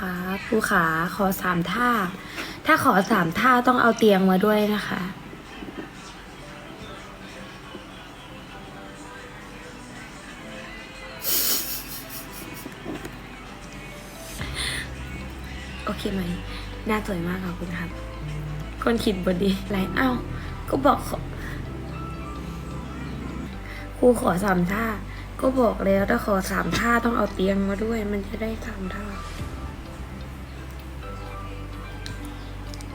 ครับครูขาขอสามท่า ถ้าขอสามท่าต้องเอาเตียงมาด้วยนะคะ โอเคไหมหน้าสวยมากขอบคุณครับ คนคิดบดีไรเอ้าก็บอกครูขอสามท่าก็บอกแล้วถ้าขอสามท่าต้องเอาเตียงมาด้วย มันจะได้สามท่า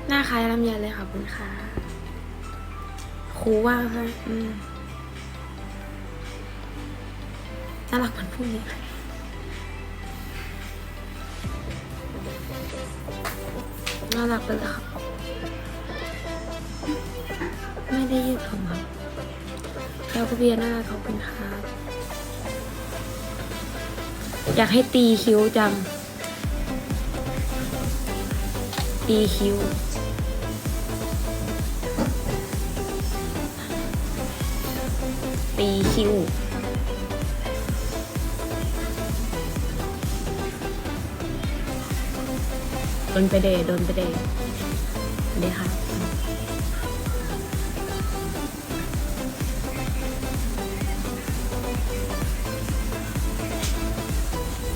หน้าคล้ายลำไยเลยค่ะคุณค่ะครูว่าค่ะอืมน่ารักเหมือนพวกนี้เลยน่ารักไปเลยค่ะไม่ได้ยืดผมครับแล้วก็เบียร์น่ารักขอบคุณค่ะอยากให้ตีคิ้วจังตีคิ้ว ตีคิวโดนไปเดโดนไปเดเดี๋ยวค่ะ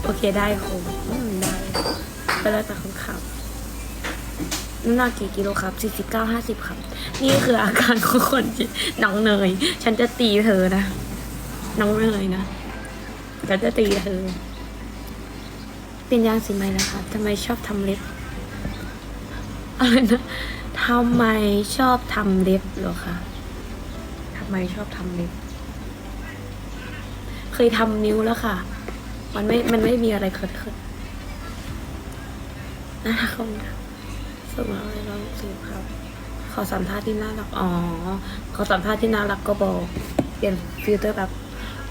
โอเคได้ครูอืมได้ก็แล้วแต่คนขับ น้ำหนักกี่กิโลครับสี่สิบเก้าห้าสิบครับ นี่คืออาการของคนน้องเนย ฉันจะตีเธอนะ น้องเนยนะ ฉันจะตีเธอ เป็นยางสีไหมนะคะทำไมชอบทำเล็บ อะไรนะทำไมชอบทำเล็บหรอคะทำไมชอบทำเล็บ เคยทำนิ้วแล้วค่ะ มันไม่ มันไม่มีอะไรเกิดขึ้นนะคะคุณ ค่ะสมมติอะไรเราสิบครับ ขอสัมภาษณ์ที่น่ารัก อ๋อ ขอสัมภาษณ์ที่น่ารักก็บอก เปลี่ยนฟิลเตอร์แบบ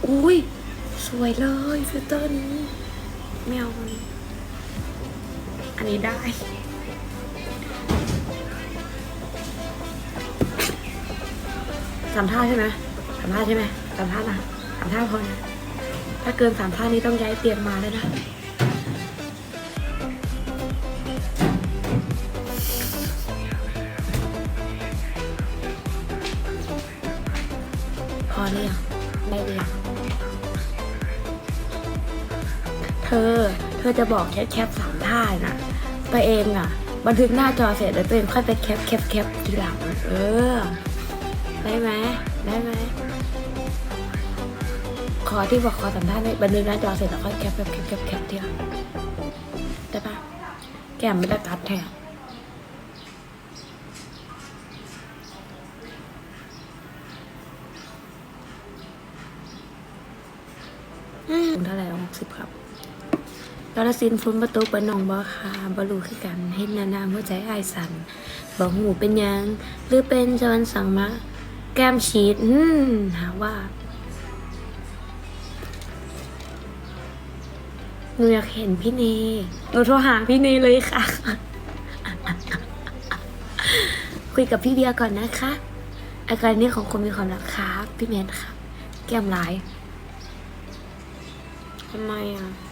อุ้ย สวยเลยฟิลเตอร์นี้ไม่เอาอันนี้อันนี้ได้สามท่าใช่ไหมสามท่าใช่ไหมสามท่านะสามท่าพอนะถ้าเกินสามท่านี้ต้องย้ายเตียงมาแล้วนะ อหรือยังได้หรือยังเธอ เธอจะบอกแคปแคปสามท่านะตัวเองอะ บันทึกหน้าจอเสร็จแล้วตัวเองค่อยไปแคปแคปแคปทีหลังเออ ได้ไหมได้ไหมขอที่บอกขอสัมภาในบันทึกหน้าจอเสร็จแล้วค่อยแคปแคปแคปแคปแคปทีหลังได้ปะแกมไม่ได้ตัดแทน มเท่าไหร่หกสิบครับกระสินฟุ้นประตูปะนองบ่ค่ะบรูคือกันเห็นนานๆหัวใจอายสันบอกหูเป็นยัง หรือเป็นจวนสั่งมาแก้มฉีดอืมหาว่าหนูอยากเห็นพี่เนหนูโทรหาพี่เนเลยค่ะ คุยกับพี่เบียร์ก่อนนะคะ อาการนี้ของคนมีความรักครับ พี่แมนค่ะ แก้มลาย ทำไมอะ